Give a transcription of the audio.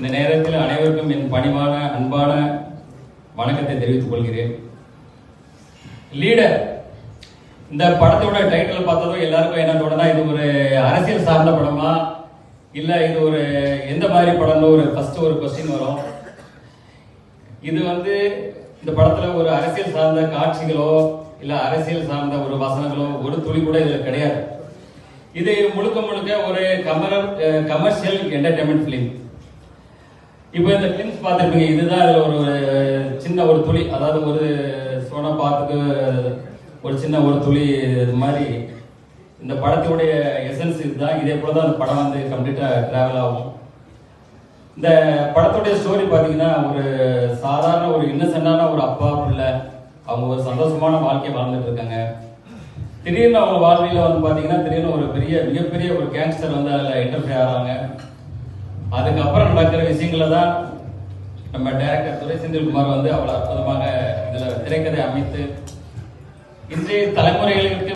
இந்த நேரத்தில் அனைவருக்கும் என் பணிவான அன்பான வணக்கத்தை தெரிவித்துக் கொள்கிறேன். லீடர் இந்த படத்தோட டைட்டில் பார்த்ததும் எல்லாருக்கும் என்ன தோணுனா இது ஒரு அரசியல் சார்ந்த படமா? இல்லை இது ஒரு எந்த மாதிரி படம்னு ஒரு ஃபர்ஸ்ட் ஒரு கொஸ்டின் வரும். இது வந்து இந்த படத்தில் ஒரு அரசியல் சார்ந்த காட்சிகளோ இல்லை அரசியல் சார்ந்த ஒரு வசனங்களோ ஒரு துளி கூட இதில் கிடையாது. இது முழுக்க முழுக்க ஒரு கமர கமர்ஷியல் என்டர்டைன்மெண்ட் ஃபிலிம் இப்போ இந்த ஃபிலிம்ஸ் பார்த்துருப்பீங்க இதுதான் இதுல ஒரு சின்ன ஒரு துளி. அதாவது ஒரு சோனா பார்த்துக்கு ஒரு சின்ன ஒரு துளி இது மாதிரி. இந்த படத்துடைய எசன்ஸ் இதுதான். இதே போல தான் அந்த படம் வந்து கம்ப்ளீட்டாக ட்ராவல் ஆகும். இந்த படத்துடைய ஸ்டோரி பார்த்தீங்கன்னா ஒரு சாதாரண ஒரு இன்னசென்டான ஒரு அப்பா பிள்ளை. அவங்க ஒரு சந்தோஷமான வாழ்க்கையை வாழ்ந்துட்டு இருக்காங்க. திடீர்னு அவங்க வாழ்க்கையில் வந்து பார்த்தீங்கன்னா திடீர்னு ஒரு பெரிய மிகப்பெரிய ஒரு கேங்ஸ்டர் வந்து அதில் இன்டர்ஃபியர் ஆகிறாங்க அதுக்கப்புறம் நடக்கிற விஷயங்கள தான் நம்ம டைரக்டர் துரை செந்தில்குமார் வந்து அவ்வளோ அற்புதமாக இதில் திரைக்கதை அமைத்து இன்றைய தலைமுறைகளுக்கு